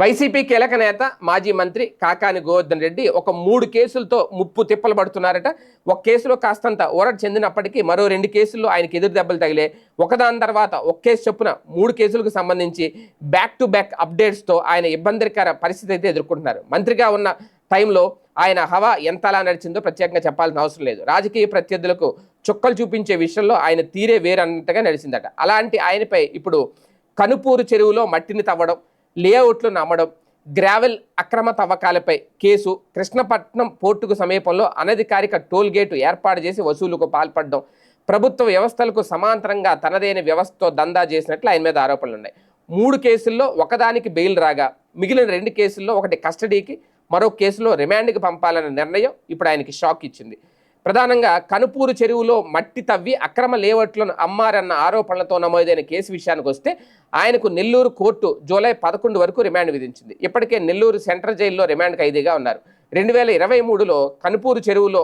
YCP కీలక నేత మాజీ మంత్రి కాకాని గోవర్ధన్ రెడ్డి ఒక మూడు కేసులతో ముప్పు తిప్పలు పడుతున్నారట. ఒక కేసులో కాస్తంత ఊరట చెందినప్పటికీ మరో రెండు కేసుల్లో ఆయనకి ఎదురు దెబ్బలు తగిలే ఒకదాని తర్వాత ఒక కేసు చొప్పున మూడు కేసులకు సంబంధించి బ్యాక్ టు బ్యాక్ అప్డేట్స్తో ఆయన ఇబ్బందికర పరిస్థితి అయితే ఎదుర్కొంటున్నారు. మంత్రిగా ఉన్న టైంలో ఆయన హవా ఎంతలా నడిచిందో ప్రత్యేకంగా చెప్పాల్సిన అవసరం లేదు. రాజకీయ ప్రత్యర్థులకు చుక్కలు చూపించే విషయంలో ఆయన తీరే వేరన్నట్టుగా నడిచిందట. అలాంటి ఆయనపై ఇప్పుడు కనుపూరు చెరువులో మట్టిని తవ్వడం లేఅవుట్లు నమ్మడం గ్రావెల్ అక్రమ తవ్వకాలపై కేసు కృష్ణపట్నం పోర్టుకు సమీపంలో అనధికారిక టోల్ గేటు ఏర్పాటు చేసి వసూలుకు పాల్పడడం ప్రభుత్వ వ్యవస్థలకు సమాంతరంగా తనదైన వ్యవస్థతో దందా చేసినట్లు ఆయన మీద ఆరోపణలు ఉన్నాయి. మూడు కేసుల్లో ఒకదానికి బెయిల్ రాగా మిగిలిన రెండు కేసుల్లో ఒకటి కస్టడీకి మరో కేసులో రిమాండ్కి పంపాలన్న నిర్ణయం ఇప్పుడు ఆయనకి షాక్ ఇచ్చింది. ప్రధానంగా కనుపూరు చెరువులో మట్టి తవ్వి అక్రమ లేవట్లను అమ్మారన్న ఆరోపణలతో నమోదైన కేసు విషయానికి వస్తే ఆయనకు నెల్లూరు కోర్టు జూలై పదకొండు వరకు రిమాండ్ విధించింది. ఇప్పటికే నెల్లూరు సెంట్రల్ జైల్లో రిమాండ్ ఖైదీగా ఉన్నారు. రెండు వేల ఇరవై మూడులో కనుపూరు చెరువులో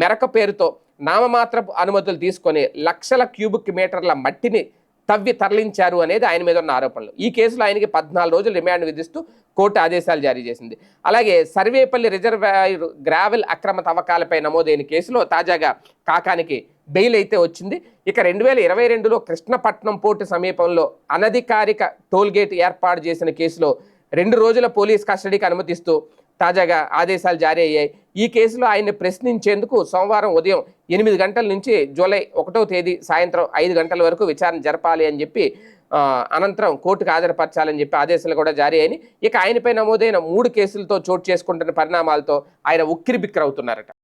మెరక పేరుతో నామమాత్రపు అనుమతులు తీసుకొని లక్షల క్యూబిక్ మీటర్ల మట్టిని తవ్వి తరలించారు అనేది ఆయన మీద ఉన్న ఆరోపణలు. ఈ కేసులో ఆయనకి పద్నాలుగు రోజులు రిమాండ్ విధిస్తూ కోర్టు ఆదేశాలు జారీ చేసింది. అలాగే సర్వేపల్లి రిజర్వాయర్ గ్రావెల్ అక్రమ తవ్వకాలపై నమోదైన కేసులో తాజాగా కాకానికి బెయిల్ అయితే వచ్చింది. ఇక రెండు వేల ఇరవై రెండులో కృష్ణపట్నం పోర్టు సమీపంలో అనధికారిక టోల్గేట్ ఏర్పాటు చేసిన కేసులో రెండు రోజుల పోలీస్ కస్టడీకి అనుమతిస్తూ తాజాగా ఆదేశాలు జారీ అయ్యాయి. ఈ కేసులో ఆయన్ని ప్రశ్నించేందుకు సోమవారం ఉదయం ఎనిమిది గంటల నుంచి జూలై ఒకటో తేదీ సాయంత్రం ఐదు గంటల వరకు విచారణ జరపాలి అని చెప్పి అనంతరం కోర్టుకు హాజరుపరచాలని చెప్పి ఆదేశాలు కూడా జారీ అయినాయి. ఇక ఆయనపై నమోదైన మూడు కేసులతో చోటు చేసుకుంటున్న పరిణామాలతో ఆయన ఉక్కిరిబిక్కిరవుతున్నారట.